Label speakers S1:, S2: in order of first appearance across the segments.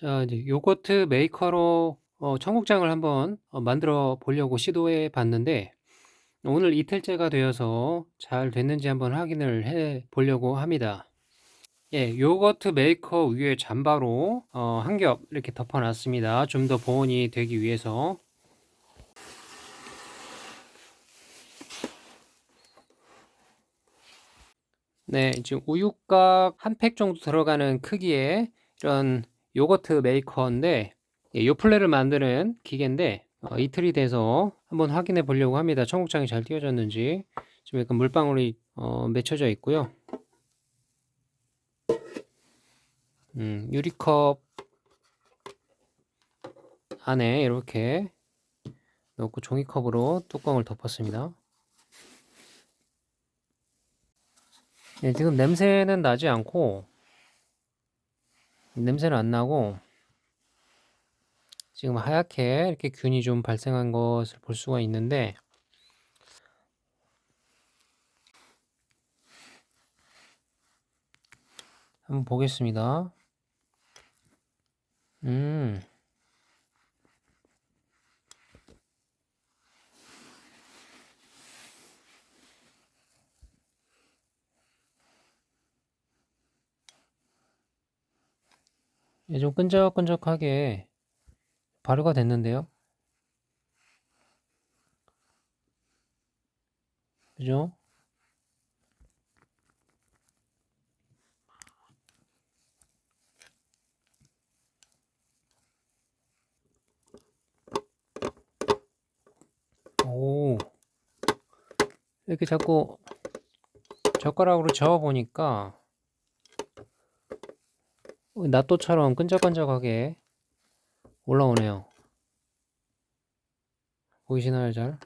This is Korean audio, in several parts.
S1: 자, 이제 요거트 메이커로 어, 청국장을 한번 어, 만들어 보려고 시도해 봤는데 오늘 이틀째가 되어서 잘 됐는지 한번 확인을 해 보려고 합니다. 예, 요거트 메이커 위에 잠바로 어, 한 겹 이렇게 덮어 놨습니다. 좀 더 보온이 되기 위해서. 네, 지금 우유곽 한 팩 정도 들어가는 크기의 이런 요거트 메이커인데 예, 요플레를 만드는 기계인데 어, 이틀이 돼서 한번 확인해 보려고 합니다. 청국장이 잘 띄어졌는지 지금 약간 물방울이 어, 맺혀져 있고요. 음, 유리컵 안에 이렇게 넣고 종이컵으로 뚜껑을 덮었습니다. 네, 지금 냄새는 나지 않고 냄새는 안 나고 지금 하얗게 이렇게 균이 좀 발생한 것을 볼 수가 있는데 한번 보겠습니다. 음. 좀 끈적끈적하게 발효가 됐는데요. 그죠? 오. 이렇게 자꾸 젓가락으로 저어 보니까 낫또처럼 끈적끈적하게 올라오네요. 보이시나요, 잘?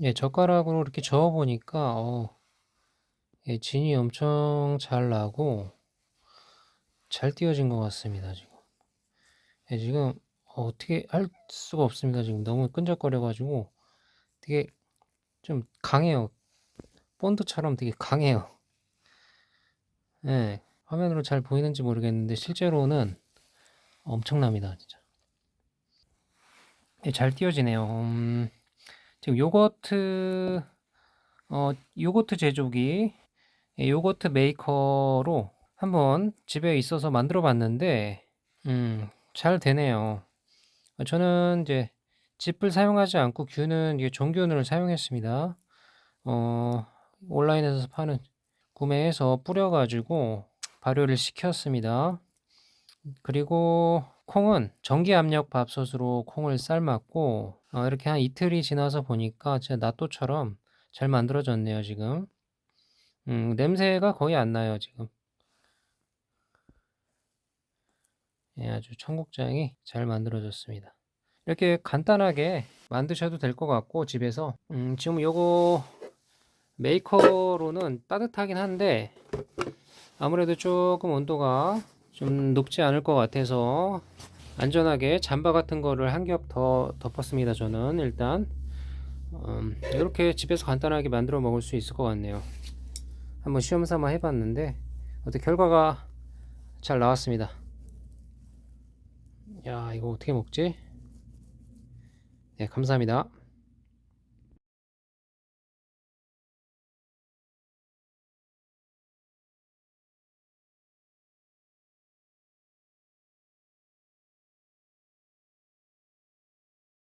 S1: 예, 젓가락으로 이렇게 저어 보니까 어, 예, 진이 엄청 잘 나고 잘 띄어진 것 같습니다, 지금. 예, 지금 어, 어떻게 할 수가 없습니다. 지금 너무 끈적거려 가지고 되게 좀 강해요. 본드처럼 되게 강해요. 예, 화면으로 잘 보이는지 모르겠는데 실제로는 엄청납니다, 진짜. 예, 잘 띄어지네요. 음, 지금 요거트 어, 요거트 제조기 예, 요거트 메이커로 한번 집에 있어서 만들어 봤는데 음, 잘 되네요. 저는 이제 짚을 사용하지 않고 균은 이게 종균을 사용했습니다. 어, 온라인에서 파는 구매해서 뿌려가지고 발효를 시켰습니다. 그리고 콩은 전기 압력 밥솥으로 콩을 삶았고 어, 이렇게 한 이틀이 지나서 보니까 진짜 낫또처럼 잘 만들어졌네요 지금. 음, 냄새가 거의 안 나요 지금. 예, 아주 청국장이 잘 만들어졌습니다. 이렇게 간단하게 만드셔도 될 것 같고 집에서 음, 지금 요거 메이커로는 따뜻하긴 한데 아무래도 조금 온도가 좀 높지 않을 것 같아서 안전하게 잠바 같은 거를 한 겹 더 덮었습니다 저는 일단. 음, 이렇게 집에서 간단하게 만들어 먹을 수 있을 것 같네요. 한번 시험 삼아 해봤는데 어떻게 결과가 잘 나왔습니다. 야 이거 어떻게 먹지? 네 감사합니다